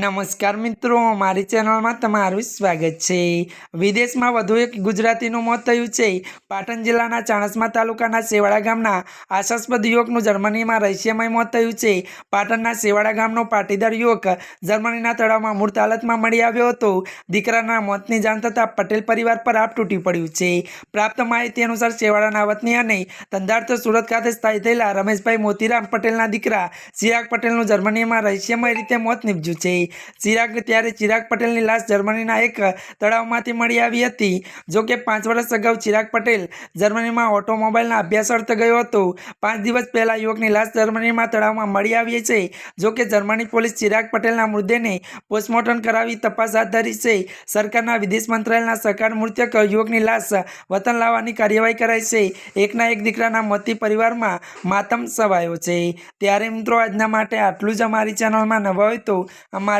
નમસ્કાર મિત્રો, મારી ચેનલમાં તમારું સ્વાગત છે. વિદેશમાં વધુ એક ગુજરાતીનું મોત થયું છે. પાટણ જિલ્લાના ચાણસ્મા તાલુકાના સેવાડા ગામના આશાસ્પદ યુવકનું જર્મનીમાં રહસ્યમય મોત થયું છે. પાટણના સેવાડા ગામનો પાટીદાર યુવક જર્મનીના તળાવમાં મૂર્ત હાલતમાં મળી આવ્યો હતો. દીકરાના મોતની જાણ થતાં પટેલ પરિવાર પર આપ તૂટી પડ્યું છે. પ્રાપ્ત માહિતી અનુસાર સેવાડાના વતની અને ધંધાર્થ સુરત ખાતે સ્થાયી થયેલા રમેશભાઈ મોતીરામ પટેલના દીકરા ચિરાગ પટેલનું જર્મનીમાં રહસ્યમય રીતે મોત નીપજ્યું છે. ચિરાગ ત્યારે ચિરાગ પટેલની લાશ જર્મનીના એક તળાવમાંથી મળી આવી હતી. જો કે પાંચ વર્ષ અગાઉ ચિરાગ પટેલ જર્મનીમાં ઓટોમોબાઈલના અભ્યાસ અર્થે ગયો હતો. પાંચ દિવસ પહેલા યુવકની લાશ જર્મનીમાં તળાવમાં મળી આવી છે. જો કે જર્મની પોલીસ ચિરાગ પટેલના મૃતદેહને પોસ્ટમોર્ટમ કરાવી તપાસ હાથ ધરી છે. સરકારના વિદેશ મંત્રાલયના સહકાર મૃતક યુવકની લાશ વતન લાવવાની કાર્યવાહી કરાઈ છે. એકના એક દીકરાના મોતી પરિવારમાં માતમ સવાયો છે. ત્યારે મિત્રો, આજના માટે આટલું જ અમારી ચેનલમાં નવા હોય તો અમારી